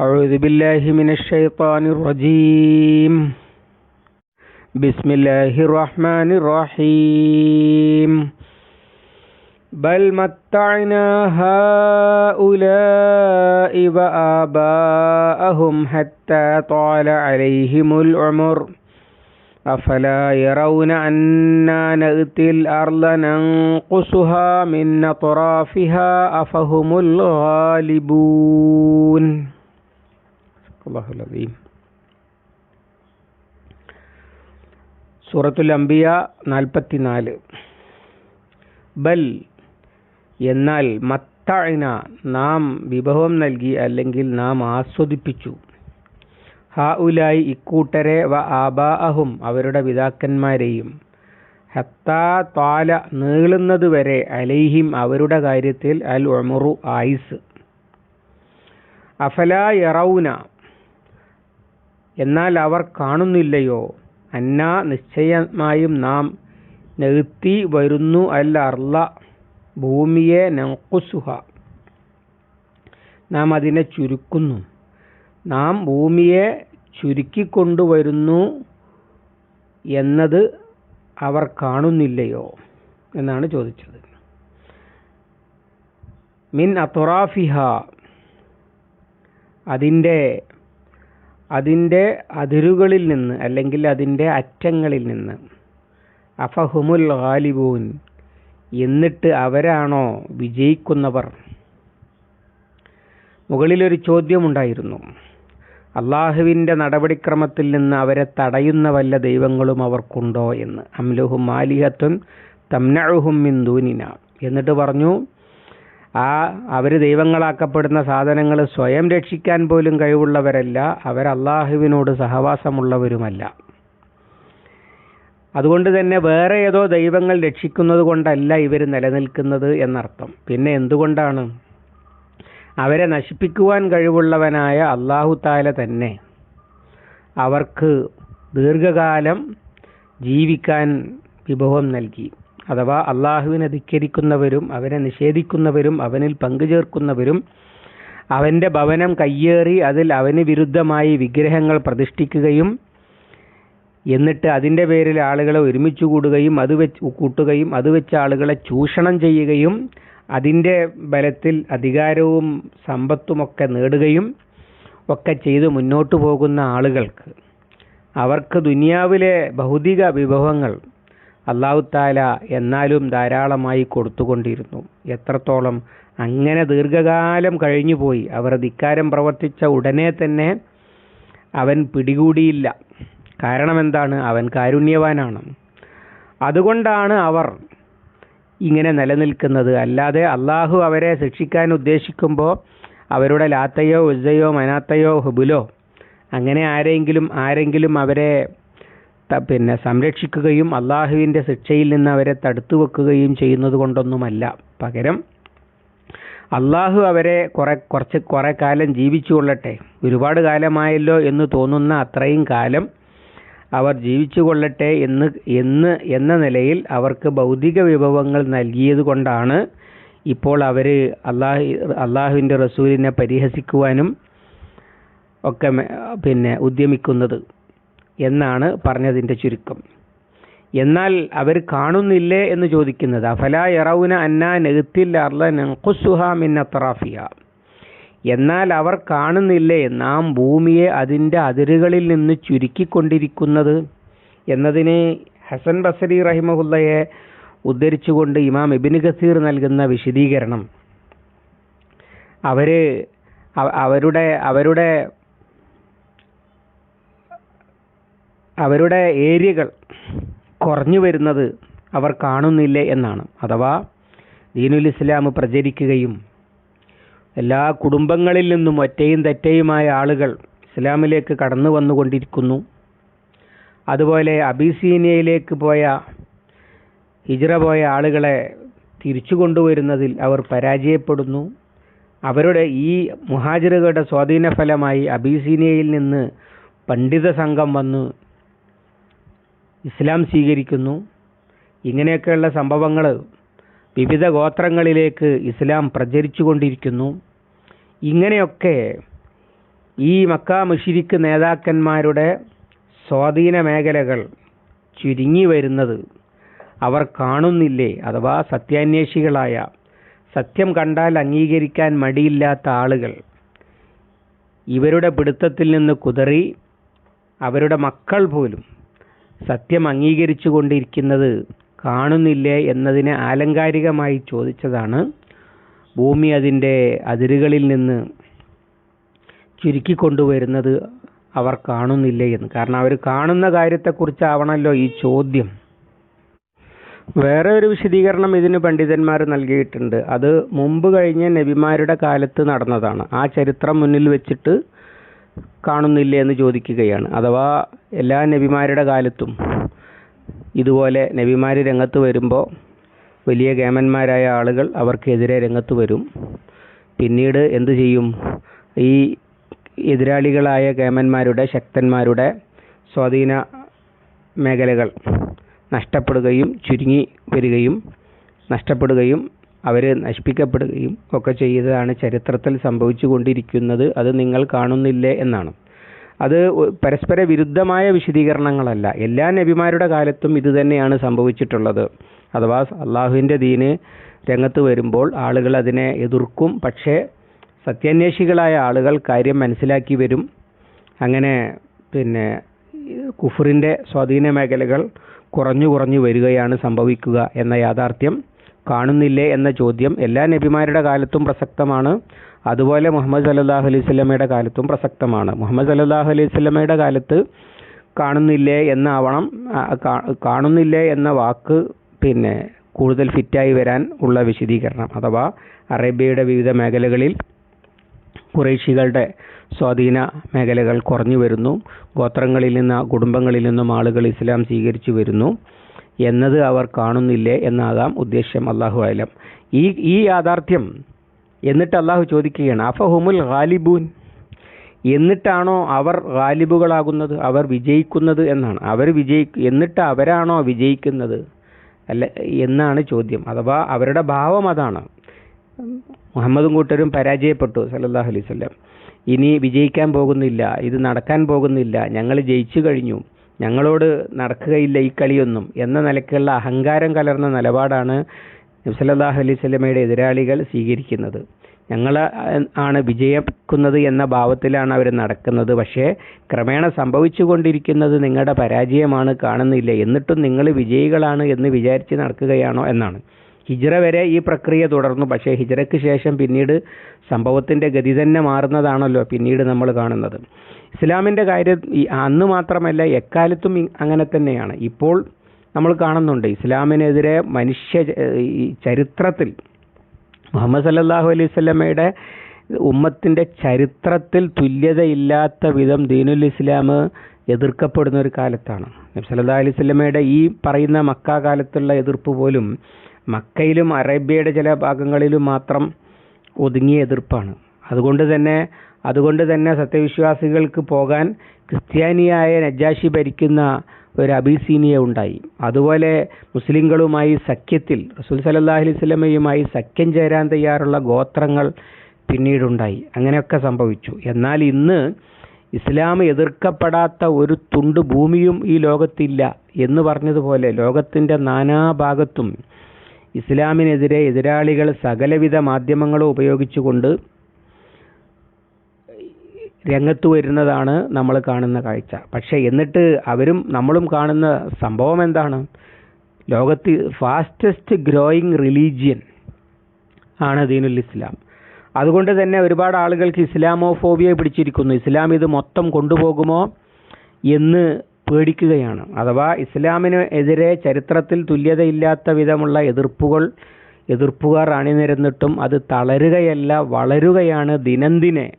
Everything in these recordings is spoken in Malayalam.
أعوذ بالله من الشيطان الرجيم. بسم الله الرحمن الرحيم. بل متعنا هؤلاء وآباءهم حتى طال عليهم العمر. أفلا يرون أنا نأتي الأرض ننقصها من أطرافها أفهم الغالبون. അള്ളാഹു സൂറത്തുൽ അംബിയ നാൽപ്പത്തിനാല്. ബൽ എന്നാൽ മത്തഴന നാം വിഭവം നൽകി അല്ലെങ്കിൽ നാം ആസ്വദിപ്പിച്ചു. ഹാ ഉലായി ഇക്കൂട്ടരെ വ ആബാ അഹും അവരുടെ പിതാക്കന്മാരെയും. ഹത്താ താല നീളുന്നതുവരെ അലൈഹിം അവരുടെ കാര്യത്തിൽ അൽ ഒമറു ആയിസ്. അഫല യറൌന എന്നാൽ അവർ കാണുന്നില്ലയോ? അന്ന നിശ്ചയമായും നാം നെഴുത്തി വരുന്നു അല്ല അർല ഭൂമിയെ നങ്കുസുഹ. നാം അതിനെ ചുരുക്കുന്നു. നാം ഭൂമിയെ ചുരുക്കിക്കൊണ്ടുവരുന്നു എന്നത് അവർ കാണുന്നില്ലയോ എന്നാണ് ചോദിച്ചത്. മിൻ അത്തുറാഫിഹ അതിന്റെ അതിന്റെ അതിരുകളിൽ നിന്ന് അല്ലെങ്കിൽ അതിന്റെ അറ്റങ്ങളിൽ നിന്ന്. അഫഹുമുൽ ഗാലിബൂൻ. എന്നിട്ട് അവരാണോ വിജയിക്കുന്നവർ? മുകളിലൊരു ചോദ്യമുണ്ടായിരുന്നു. അള്ളാഹുവിന്റെ നടപടിക്രമത്തിൽ നിന്ന് അവരെ തടയുന്ന വല്ല ദൈവങ്ങളും അവർക്കുണ്ടോ എന്ന്. അംലുഹും മാലിഹത്തും തംനഴുഹും മിന്ദൂനിന ദൂനിന. എന്നിട്ട് പറഞ്ഞു ആ അവർ ദൈവങ്ങളാക്കപ്പെടുന്ന സാധനങ്ങൾ സ്വയം രക്ഷിക്കാൻ പോലും കഴിവുള്ളവരല്ല. അവർ അള്ളാഹുവിനോട് സഹവാസമുള്ളവരുമല്ല. അതുകൊണ്ട് തന്നെ വേറെ ഏതോ ദൈവങ്ങൾ രക്ഷിക്കുന്നത് കൊണ്ടല്ല ഇവർ നിലനിൽക്കുന്നത് എന്നർത്ഥം. പിന്നെ എന്തുകൊണ്ടാണ്? അവരെ നശിപ്പിക്കുവാൻ കഴിവുള്ളവനായ അള്ളാഹു താല തന്നെ അവർക്ക് ദീർഘകാലം ജീവിക്കാൻ വിഭവം നൽകി. അഥവാ അള്ളാഹുവിനെ ധിക്കരിക്കുന്നവരും അവനെ നിഷേധിക്കുന്നവരും അവനിൽ പങ്കുചേർക്കുന്നവരും അവന്റെ ഭവനം കയ്യേറി അതിൽ അവന് വിരുദ്ധമായി വിഗ്രഹങ്ങൾ പ്രതിഷ്ഠിക്കുകയും എന്നിട്ട് അതിന്റെ പേരിൽ ആളുകളെ ഒരുമിച്ച് കൂടുകയും അത് വെച്ച് കൂട്ടുകയും അത് വെച്ച് ആളുകളെ ചൂഷണം ചെയ്യുകയും അതിന്റെ ബലത്തിൽ അധികാരവും സമ്പത്തുമൊക്കെ നേടുകയും ഒക്കെ ചെയ്ത് മുന്നോട്ട് പോകുന്ന ആളുകൾക്ക് അവർക്ക് ദുനിയാവിലെ ഭൗതിക വിഭവങ്ങൾ അള്ളാഹുത്താല എന്നാലും ധാരാളമായി കൊടുത്തുകൊണ്ടിരുന്നു. എത്രത്തോളം അങ്ങനെ ദീർഘകാലം കഴിഞ്ഞുപോയി. അവർ ധിക്കാരം പ്രവർത്തിച്ച ഉടനെ തന്നെ അവൻ പിടികൂടിയില്ല. കാരണം എന്താണ് അവൻ കാരുണ്യവാനാണ്. അതുകൊണ്ടാണ് അവർ ഇങ്ങനെ നിലനിൽക്കുന്നത്. അല്ലാതെ അള്ളാഹു അവരെ ശിക്ഷിക്കാൻ ഉദ്ദേശിക്കുമ്പോൾ അവരുടെ ലാത്തയോ ഉസ്സയോ മനാത്തയോ ഹുബുലോ അങ്ങനെ ആരെങ്കിലും ആരെങ്കിലും അവരെ പിന്നെ സംരക്ഷിക്കുകയും അള്ളാഹുവിന്റെ ശിക്ഷയിൽ നിന്ന് അവരെ തടുത്തു വെക്കുകയും ചെയ്യുന്നത് കൊണ്ടൊന്നുമല്ല. പകരം അള്ളാഹു അവരെ കുറെ കുറച്ച് കുറെ കാലം ജീവിച്ചു കൊള്ളട്ടെ ഒരുപാട് കാലമായല്ലോ എന്ന് തോന്നുന്ന അത്രയും കാലം അവർ ജീവിച്ചു കൊള്ളട്ടെ എന്ന് എന്ന് എന്ന നിലയിൽ അവർക്ക് ഭൗതിക വിഭവങ്ങൾ നൽകിയത് കൊണ്ടാണ് ഇപ്പോൾ അവർ അള്ളാഹു അള്ളാഹുവിന്റെ റസൂലിനെ പരിഹസിക്കുവാനും ഒക്കെ പിന്നെ ഉദ്യമിക്കുന്നത്. എന്നാണ് പറഞ്ഞതിന്റെ ചുരുക്കം. എന്നാൽ അവർ കാണുന്നില്ലേ എന്ന് ചോദിക്കുന്നത് അഫല യറൗന അന്ന മിന്ന തറാഫിയ എന്നാൽ അവർ കാണുന്നില്ലേ നാം ഭൂമിയെ അതിന്റെ അതിരുകളിൽ നിന്ന് ചുരുക്കിക്കൊണ്ടിരിക്കുന്നത്? എന്നതിന് ഹസൻ ബസരി റഹിമഹുല്ലയെ ഉദ്ധരിച്ചുകൊണ്ട് ഇമാം ഇബിൻ ഖസീർ നൽകുന്ന വിശദീകരണം. അവർ അവരുടെ അവരുടെ അവരുടെ ഏരിയകൾ കുറഞ്ഞു വരുന്നത് അവർ കാണുന്നില്ല എന്നാണ്. അഥവാ ദീനുൽ ഇസ്ലാം പ്രചരിക്കുകയും എല്ലാ കുടുംബങ്ങളിൽ നിന്നും ഒറ്റയും തെറ്റയുമായ ആളുകൾ ഇസ്ലാമിലേക്ക് കടന്നു വന്നുകൊണ്ടിരിക്കുന്നു. അതുപോലെ അബീസീനിയയിലേക്ക് പോയ ഹിജ്റ പോയ ആളുകളെ തിരിച്ചു കൊണ്ടുവരുന്നതിൽ അവർ പരാജയപ്പെടുന്നു. അവരുടെ ഈ മുഹാജിറുകളുടെ സ്വാധീന ഫലമായി അബീസീനിയയിൽ നിന്ന് പണ്ഡിത സംഘം വന്ന് ഇസ്ലാം സ്വീകരിക്കുന്നു. ഇങ്ങനെയൊക്കെയുള്ള സംഭവങ്ങൾ വിവിധ ഗോത്രങ്ങളിലേക്ക് ഇസ്ലാം പ്രചരിച്ചു കൊണ്ടിരിക്കുന്നു ഇങ്ങനെയൊക്കെ ഈ മക്ക മുഷിരിക്ക് നേതാക്കന്മാരുടെ സ്വാധീന മേഖലകൾ ചുരുങ്ങി വരുന്നത് അവർ കാണുന്നില്ലേ? അഥവാ സത്യാന്വേഷികളായ സത്യം കണ്ടാൽ അംഗീകരിക്കാൻ മടിയില്ലാത്ത ആളുകൾ. ഇവരുടെ പിടുത്തത്തിൽ നിന്ന് കുതറി അവരുടെ മക്കൾ പോലും സത്യം അംഗീകരിച്ചു കൊണ്ടിരിക്കുന്നത് കാണുന്നില്ലേ എന്നതിനെ ആലങ്കാരികമായി ചോദിച്ചതാണ്. ഭൂമി അതിന്റെ അതിരുകളിൽ നിന്ന് ചുരുക്കിക്കൊണ്ടുവരുന്നത് അവർ കാണുന്നില്ലേ എന്ന്. കാരണം അവർ കാണുന്ന കാര്യത്തെക്കുറിച്ചാവണമല്ലോ ഈ ചോദ്യം. വേറെ ഒരു വിശദീകരണം ഇതിന് പണ്ഡിതന്മാർ നൽകിയിട്ടുണ്ട്. അത് മുമ്പ് കഴിഞ്ഞ നബിമാരുടെ കാലത്ത് നടന്നതാണ്. ആ ചരിത്രം മുന്നിൽ വെച്ചിട്ട് കാണുന്നില്ലേ എന്ന് ചോദിക്കുകയാണ്. അഥവാ എല്ലാ നബിമാരുടെ കാലത്തും ഇതുപോലെ നബിമാർ രംഗത്ത് വരുമ്പോൾ വലിയ കേമന്മാരായ ആളുകൾ അവർക്കെതിരെ രംഗത്ത് വരും. പിന്നീട് എന്തു ചെയ്യും? ഈ എതിരാളികളായ കേമന്മാരുടെ ശക്തന്മാരുടെ സ്വാധീന മേഖലകൾ നഷ്ടപ്പെടുകയും ചുരുങ്ങി വരികയും നഷ്ടപ്പെടുകയും അവർ നശിപ്പിക്കപ്പെടുകയും ഒക്കെ ചെയ്തതാണ് ചരിത്രത്തിൽ സംഭവിച്ചു കൊണ്ടിരിക്കുന്നത് അത് നിങ്ങൾ കാണുന്നില്ലേ എന്നാണ്. അത് പരസ്പര വിരുദ്ധമായ വിശദീകരണങ്ങളല്ല. എല്ലാ നബിമാരുടെ കാലത്തും ഇത് തന്നെയാണ് സംഭവിച്ചിട്ടുള്ളത്. അഥവാ അള്ളാഹുവിന്റെ ദീന് രംഗത്ത് വരുമ്പോൾ ആളുകൾ അതിനെ എതിർക്കും. പക്ഷേ സത്യാന്വേഷികളായ ആളുകൾ കാര്യം മനസ്സിലാക്കി വരും. അങ്ങനെ പിന്നെ കുഫറിന്റെ സ്വാധീന മേഖലകൾ കുറഞ്ഞു കുറഞ്ഞു വരികയാണ് സംഭവിക്കുക എന്ന യാഥാർത്ഥ്യം. കാണുന്നില്ലേ എന്ന ചോദ്യം എല്ലാ നബിമാരുടെ കാലത്തും പ്രസക്തമാണ്. അതുപോലെ മുഹമ്മദ് സല്ലാഹു അലൈഹി സ്വലമയുടെ കാലത്തും പ്രസക്തമാണ്. മുഹമ്മദ് സല്ലാഹു അലൈഹി സ്വലമയുടെ കാലത്ത് കാണുന്നില്ലേ എന്നാവണം കാണുന്നില്ലേ എന്ന വാക്ക് പിന്നെ കൂടുതൽ ഫിറ്റായി വരാൻ ഉള്ള വിശദീകരണം. അഥവാ അറേബ്യയുടെ വിവിധ മേഖലകളിൽ കുറേശികളുടെ സ്വാധീന മേഖലകൾ കുറഞ്ഞു വരുന്നു. ഗോത്രങ്ങളിൽ നിന്ന് കുടുംബങ്ങളിൽ നിന്നും ആളുകൾ ഇസ്ലാം സ്വീകരിച്ചു വരുന്നു. എന്നത് അവർ കാണുന്നില്ലേ എന്നാകാം ഉദ്ദേശ്യം അള്ളാഹു ആലം ഈ ഈ യാഥാർത്ഥ്യം എന്നിട്ട് അള്ളാഹു ചോദിക്കുകയാണ് അഫഹുമുൽ ഗാലിബൂൻ? എന്നിട്ടാണോ അവർ ഗാലിബുകളാകുന്നത്? അവർ വിജയിക്കുന്നത് എന്നാണ്. അവർ വിജയി എന്നിട്ട് അവരാണോ വിജയിക്കുന്നത്? അല്ല എന്നാണ് ചോദ്യം. അഥവാ അവരുടെ ഭാവം അതാണ്. മുഹമ്മദും കൂട്ടരും പരാജയപ്പെട്ടു സല്ലല്ലാഹു അലൈഹി വസല്ലം. ഇനി വിജയിക്കാൻ പോകുന്നില്ല ഇത് നടക്കാൻ പോകുന്നില്ല ഞങ്ങൾ ജയിച്ചു കഴിഞ്ഞു. ഞങ്ങളോട് നടക്കുകയില്ല ഈ കളിയൊന്നും എന്ന നിലയ്ക്കുള്ള അഹങ്കാരം കലർന്ന നിലപാടാണ് നബ്സല്ലാഹു അലൈഹി സ്വലമയുടെ എതിരാളികൾ സ്വീകരിക്കുന്നത്. ഞങ്ങൾ ആണ് വിജയിക്കുന്നത് എന്ന ഭാവത്തിലാണ് അവർ നടക്കുന്നത്. പക്ഷേ ക്രമേണ സംഭവിച്ചു കൊണ്ടിരിക്കുന്നത് നിങ്ങളുടെ പരാജയമാണ് കാണുന്നില്ല. എന്നിട്ടും നിങ്ങൾ വിജയികളാണ് എന്ന് വിചാരിച്ച് നടക്കുകയാണോ എന്നാണ്. ഹിജ്റ വരെ ഈ പ്രക്രിയ തുടർന്നു. പക്ഷേ ഹിജ്റയ്ക്ക് ശേഷം പിന്നീട് സംഭവത്തിന്റെ ഗതി തന്നെ മാറുന്നതാണല്ലോ പിന്നീട് നമ്മൾ കാണുന്നത്. ഇസ്ലാമിന്റെ കാര്യം അന്ന് മാത്രമല്ല എക്കാലത്തും അങ്ങനെ തന്നെയാണ്. ഇപ്പോൾ നമ്മൾ കാണുന്നുണ്ട് ഇസ്ലാമിനെതിരെ മനുഷ്യ ചരിത്രത്തിൽ മുഹമ്മദ് സല്ലാഹു അലൈഹി സ്വലമയുടെ ഉമ്മത്തിന്റെ ചരിത്രത്തിൽ തുല്യതയില്ലാത്ത വിധം ദീനുൽ ഇസ്ലാം എതിർക്കപ്പെടുന്ന ഒരു കാലത്താണ്. നബി സല്ലല്ലാഹു അലൈഹി സ്വലമയുടെ ഈ പറയുന്ന മക്ക കാലത്തുള്ള എതിർപ്പ് പോലും മക്കയിലും അറേബ്യയുടെ ചില ഭാഗങ്ങളിലും മാത്രം ഒതുങ്ങിയ എതിർപ്പാണ്. അതുകൊണ്ട് തന്നെ അതുകൊണ്ട് തന്നെ സത്യവിശ്വാസികൾക്ക് പോകാൻ ക്രിസ്ത്യാനിയായ നജാഷി ഭരിക്കുന്ന ഒരു അബീസീനിയ ഉണ്ടായി. അതുപോലെ മുസ്ലിങ്ങളുമായി സഖ്യത്തിൽ റസൂൽ സലല്ലാഹി അലൈഹി സ്വലമയുമായി സഖ്യം ചേരാൻ തയ്യാറുള്ള ഗോത്രങ്ങൾ പിന്നീടുണ്ടായി. അങ്ങനെയൊക്കെ സംഭവിച്ചു. എന്നാൽ ഇന്ന് ഇസ്ലാം എതിർക്കപ്പെടാത്ത ഒരു തുണ്ട് ഭൂമിയും ഈ ലോകത്തില്ല എന്ന് പറഞ്ഞതുപോലെ ലോകത്തിന്റെ നാനാഭാഗത്തും ഇസ്ലാമിനെതിരെ എതിരാളികൾ സകലവിധ മാധ്യമങ്ങളും ഉപയോഗിച്ചുകൊണ്ട് രംഗത്ത് വരുന്നതാണ് നമ്മൾ കാണുന്ന കാഴ്ച. പക്ഷേ എന്നിട്ട് അവരും നമ്മളും കാണുന്ന സംഭവം എന്താണ്? ലോകത്ത് ഫാസ്റ്റസ്റ്റ് ഗ്രോയിങ് റിലീജിയൻ ആണ് ദീനുൽ ഇസ്ലാം. അതുകൊണ്ട് തന്നെ ഒരുപാട് ആളുകൾക്ക് ഇസ്ലാമോഫോബിയ പിടിച്ചിരിക്കുന്നു. ഇസ്ലാം ഇത് മൊത്തം കൊണ്ടുപോകുമോ എന്ന് പേടിക്കുകയാണ്. അഥവാ ഇസ്ലാമിന് എതിരെ ചരിത്രത്തിൽ തുല്യതയില്ലാത്ത വിധമുള്ള എതിർപ്പുകൾ എതിർപ്പുകാർ അണിനിരന്നിട്ടും അത് തളരുകയല്ല വളരുകയാണ് ദിനംദിനെ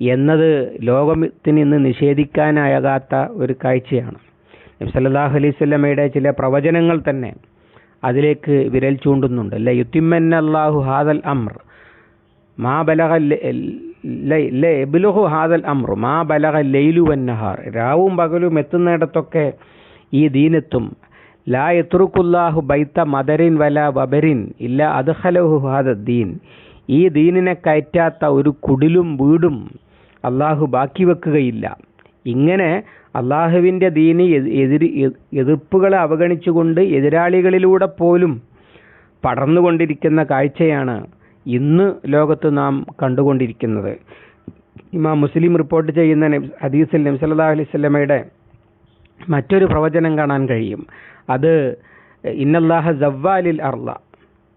എന്നത് ലോകത്തിന് ഇന്ന് നിഷേധിക്കാനാകാത്ത ഒരു കാഴ്ചയാണ്. നബി സല്ലല്ലാഹു അലൈഹി ചില പ്രവചനങ്ങൾ തന്നെ അതിലേക്ക് വിരൽ ചൂണ്ടുന്നുണ്ട്. അല്ലെ യുത്തിമ്മൻ അള്ളാഹു ഹാദൽ അമ്ര മാ എബുലുഹു ഹാദൽ അമ്രു മാ ബലഹ ലൈലു വന്നഹാർ. രാവും പകലും എത്തുന്നിടത്തൊക്കെ ഈ ദീനെത്തും. ലാ എത്രുക്കുല്ലാഹു ബൈത്ത മദരിൻ വല വബരിൻ ഇല്ല അദ്ഹലഹു ഹാദ ദീൻ. ഈ ദീനിനെ കയറ്റാത്ത ഒരു കുടിലും വീടും അള്ളാഹു ബാക്കി വെക്കുകയില്ല. ഇങ്ങനെ അള്ളാഹുവിന്റെ ദീനി എതിർ എതിർപ്പുകളെ അവഗണിച്ചുകൊണ്ട് എതിരാളികളിലൂടെ പോലും പടർന്നുകൊണ്ടിരിക്കുന്ന കാഴ്ചയാണ് ഇന്ന് ലോകത്ത് നാം കണ്ടുകൊണ്ടിരിക്കുന്നത്. ഇമാം മുസ്ലിം റിപ്പോർട്ട് ചെയ്യുന്ന ഹദീസിൽ നബി സല്ലല്ലാഹു അലൈഹി സ്വലമയുടെ മറ്റൊരു പ്രവചനം കാണാൻ കഴിയും. അത് ഇന്നല്ലാഹ ജവ്വാലിൽ അർള.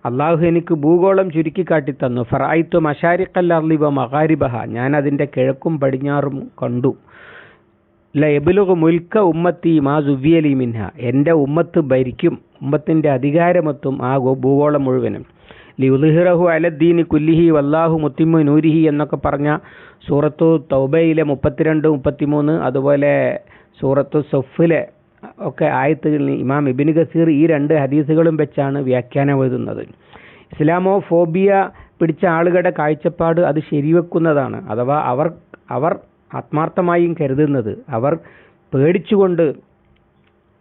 അള്ളാഹു എനിക്ക് ഭൂഗോളം ചുരുക്കി കാട്ടിത്തന്നു ഫറായിത്തു മഷാരിഖൽ അർളി വ മഹാരിബഹ ഞാൻ അതിന്റെ കിഴക്കും പടിഞ്ഞാറും കണ്ടു. ലയബുലുഗ് മുൽക്ക ഉമ്മത്തി മാ സുവ്യലി മിൻഹ. എന്റെ ഉമ്മത്ത് ഭരിക്കും ഉമ്മത്തിന്റെ അധികാരമെത്തും ആ ഭൂഗോളം മുഴുവനും. ലിഉദ്ഹിറഹു അലദ്ദീനി കുല്ലിഹി വല്ലാഹു മുത്തിമു നൂരിഹി എന്നൊക്കെ പറഞ്ഞ സൂറത്തു തൗബയിലെ മുപ്പത്തിരണ്ട് മുപ്പത്തിമൂന്ന് അതുപോലെ സൂറത്തു സൊഫിലെ ഒക്കെ ആയത്തുകളിൽ ഇമാം ഇബിൻ ഗസീർ ഈ രണ്ട് ഹദീസുകളും വെച്ചാണ് വ്യാഖ്യാനം എഴുതുന്നത്. ഇസ്ലാമോ ഫോബിയ പിടിച്ച ആളുകളുടെ കാഴ്ചപ്പാട് അത് ശരിവെക്കുന്നതാണ്. അഥവാ അവർ അവർ ആത്മാർത്ഥമായും കരുതുന്നത് അവർ പേടിച്ചുകൊണ്ട്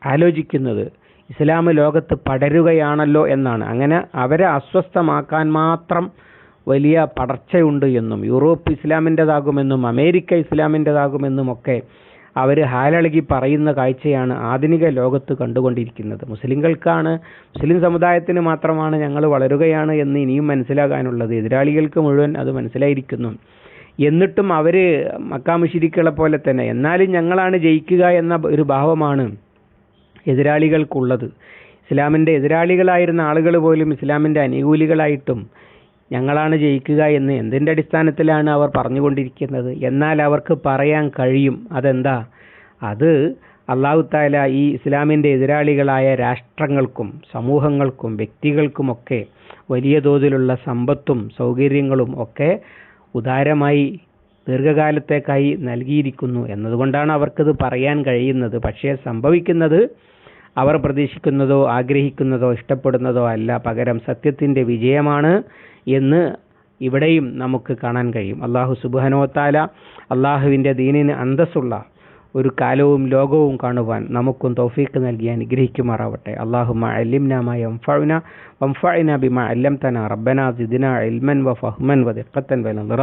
ആലോചിക്കുന്നത് ഇസ്ലാം ലോകത്ത് പടരുകയാണല്ലോ എന്നാണ്. അങ്ങനെ അവരെ അസ്വസ്ഥമാക്കാൻ മാത്രം വലിയ പടർച്ചയുണ്ട് എന്നും യൂറോപ്പ് ഇസ്ലാമിന്റെതാകുമെന്നും അമേരിക്ക ഇസ്ലാമിന്റെതാകുമെന്നും ഒക്കെ അവർ ഹാലളകി പറയുന്ന കാഴ്ചയാണ് ആധുനിക ലോകത്ത് കണ്ടുകൊണ്ടിരിക്കുന്നത്. മുസ്ലിങ്ങൾക്കാണ് മുസ്ലിം സമുദായത്തിന് മാത്രമാണ് ഞങ്ങൾ വളരുകയാണ് എന്ന് ഇനിയും മനസ്സിലാകാനുള്ളത്. എതിരാളികൾക്ക് മുഴുവൻ അത് മനസ്സിലായിരിക്കുന്നു. എന്നിട്ടും അവർ മക്കാമുഷിരിക്കളെ പോലെ തന്നെ എന്നാലും ഞങ്ങളാണ് ജയിക്കുക എന്ന ഒരു ഭാവമാണ് എതിരാളികൾക്കുള്ളത്. ഇസ്ലാമിന്റെ എതിരാളികളായിരുന്ന ആളുകൾ പോലും ഇസ്ലാമിന്റെ അനുകൂലികളായിട്ടും ഞങ്ങളാണ് ജയിക്കുക എന്ന് എന്തിന്റെ അടിസ്ഥാനത്തിലാണ് അവർ പറഞ്ഞുകൊണ്ടിരിക്കുന്നത്? എന്നാൽ അവർക്ക് പറയാൻ കഴിയും. അതെന്താ? അത് അള്ളാഹു താല ഈ ഇസ്ലാമിന്റെ എതിരാളികളായ രാഷ്ട്രങ്ങൾക്കും സമൂഹങ്ങൾക്കും വ്യക്തികൾക്കുമൊക്കെ വലിയ തോതിലുള്ള സമ്പത്തും സൗകര്യങ്ങളും ഒക്കെ ഉദാരമായി ദീർഘകാലത്തേക്കായി നൽകിയിരിക്കുന്നു എന്നതുകൊണ്ടാണ് അവർക്കത് പറയാൻ കഴിയുന്നത്. പക്ഷേ സംഭവിക്കുന്നത് അവർ പ്രതീക്ഷിക്കുന്നതോ ആഗ്രഹിക്കുന്നതോ ഇഷ്ടപ്പെടുന്നതോ അല്ല. പകരം സത്യത്തിന്റെ വിജയമാണ് എന്ന് ഇവിടെയും നമുക്ക് കാണാൻ കഴിയും. അള്ളാഹു സുബാനോത്താല അള്ളാഹുവിന്റെ ദീനിന് അന്തസ്സുള്ള ഒരു കാലവും ലോകവും കാണുവാൻ നമുക്കും തൗഫീഖ് നൽകി അനുഗ്രഹിക്കുമാറാവട്ടെ. അള്ളാഹുമ അലിംന യംഫഅന വംഫഅന ബിമ അല്ലംതന. റബ്ബന സിദ്ന ഇൽമൻ വഫഹ്മൻ വദിഖത്തൻ വനദറ